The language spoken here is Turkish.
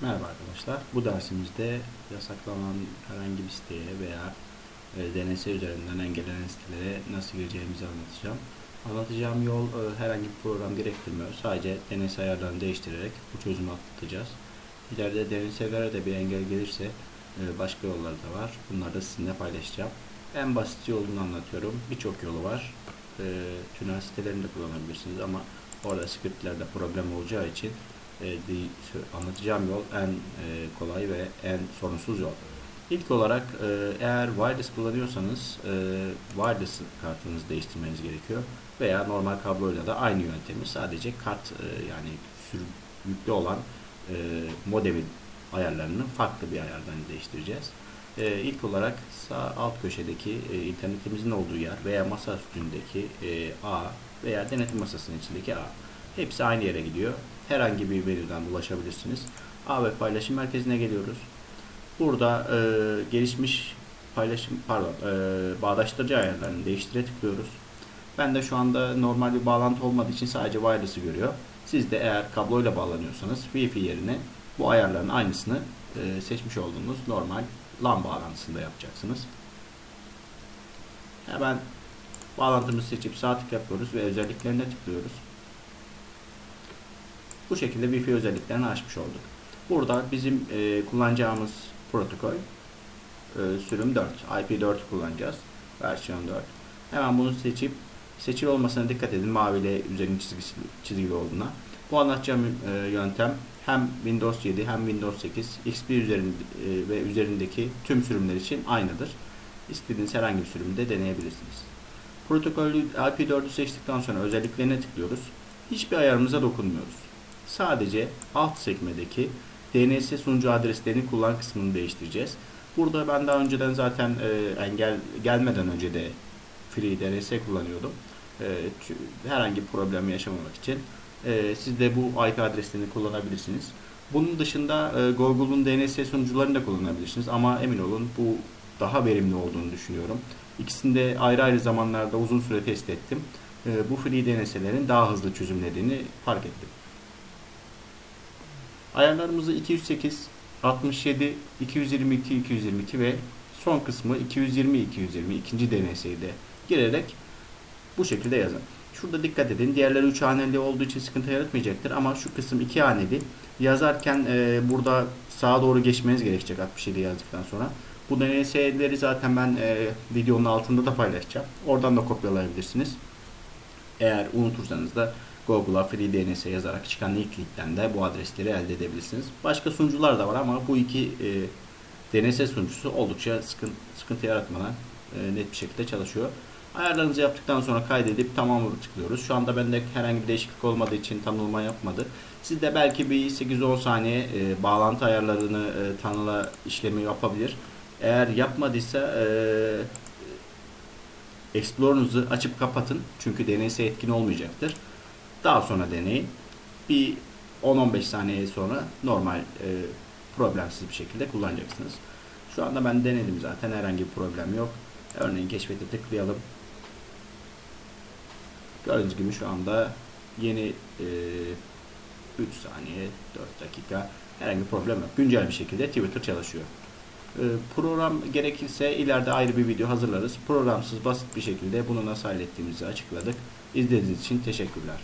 Merhaba arkadaşlar. Bu dersimizde yasaklanan herhangi bir siteye veya e, DNS üzerinden engellenen sitelere nasıl gireceğimizi anlatacağım. Anlatacağım yol e, herhangi bir program gerektirmiyor. Sadece DNS ayarlarını değiştirerek bu çözümü atlatacağız. İleride DNS'lere de bir engel gelirse e, başka yollar da var. Bunları da sizinle paylaşacağım. En basit yolunu anlatıyorum. Birçok yolu var. E, tünel sitelerini de kullanabilirsiniz ama orada scriptlerde problem olacağı için anlatacağım yol en e, kolay ve en sorunsuz yol. İlk olarak e, eğer wireless kullanıyorsanız e, wireless kartınızı değiştirmeniz gerekiyor veya normal kabloyla da aynı yöntemi sadece kart e, yani yüklü olan e, modemin ayarlarını farklı bir ayardan değiştireceğiz. E, ilk olarak sağ alt köşedeki e, internetimizin olduğu yer veya masa üstündeki e, A veya denetim masasının içindeki A hepsi aynı yere gidiyor. Herhangi bir veriden ulaşabilirsiniz. A ve paylaşım merkezine geliyoruz. Burada e, gelişmiş paylaşım pardon e, bağdaştırıcı ayarlarını değiştire tıklıyoruz. Ben de şu anda normal bir bağlantı olmadığı için sadece wireless'ı görüyor. Siz de eğer kabloyla bağlanıyorsanız Wi-Fi yerine bu ayarların aynısını e, seçmiş olduğunuz normal LAN bağlantısında yapacaksınız. Hemen bağlantımızı seçip sağ tık yapıyoruz ve özelliklerine tıklıyoruz. Bu şekilde Wi-Fi özelliklerini açmış olduk. Burada bizim e, kullanacağımız protokol e, sürüm 4. IP4 kullanacağız. Versiyon 4. Hemen bunu seçip seçili olmasına dikkat edin. Mavi ile üzerinin çizgisi, çizgili olduğuna. Bu anlatacağım e, yöntem hem Windows 7 hem Windows 8 XP üzerinde e, ve üzerindeki tüm sürümler için aynıdır. İstediğiniz herhangi bir sürümde deneyebilirsiniz. Protokolü IP4'ü seçtikten sonra özelliklerine tıklıyoruz. Hiçbir ayarımıza dokunmuyoruz. Sadece alt sekmedeki DNS sunucu adreslerini kullan kısmını değiştireceğiz. Burada ben daha önceden zaten e, engel gelmeden önce de free DNS kullanıyordum. E, herhangi bir problem yaşamamak için e, siz de bu IP adreslerini kullanabilirsiniz. Bunun dışında e, Google'un DNS sunucularını da kullanabilirsiniz ama emin olun bu daha verimli olduğunu düşünüyorum. İkisini de ayrı ayrı zamanlarda uzun süre test ettim. E, bu free DNS'lerin daha hızlı çözümlediğini fark ettim. Ayarlarımızı 208, 67, 222, 222 ve son kısmı 220, 220 ikinci DNS'yi girerek bu şekilde yazın. Şurada dikkat edin. Diğerleri 3 haneli olduğu için sıkıntı yaratmayacaktır ama şu kısım 2 haneli. Yazarken e, burada sağa doğru geçmeniz gerekecek 67 yazdıktan sonra. Bu DNS'leri zaten ben e, videonun altında da paylaşacağım. Oradan da kopyalayabilirsiniz. Eğer unutursanız da Google'a free DNS yazarak çıkan ilk linkten de bu adresleri elde edebilirsiniz. Başka sunucular da var ama bu iki e, DNS sunucusu oldukça sıkıntı, sıkıntı yaratmadan e, net bir şekilde çalışıyor. Ayarlarınızı yaptıktan sonra kaydedip tamamı tıklıyoruz. Şu anda bende herhangi bir değişiklik olmadığı için tanımlama yapmadı. Siz de belki bir 8-10 saniye e, bağlantı ayarlarını e, tanıla işlemi yapabilir. Eğer yapmadıysa e, Explorer'ınızı açıp kapatın. Çünkü DNS etkin olmayacaktır. Daha sonra deneyin. Bir 10-15 saniye sonra normal e, problemsiz bir şekilde kullanacaksınız. Şu anda ben denedim zaten herhangi bir problem yok. Örneğin keşfete tıklayalım. Gördüğünüz gibi şu anda yeni e, 3 saniye 4 dakika herhangi bir problem yok. Güncel bir şekilde Twitter çalışıyor. E, Program gerekirse ileride ayrı bir video hazırlarız. Programsız basit bir şekilde bunu nasıl hallettiğimizi açıkladık. İzlediğiniz için teşekkürler.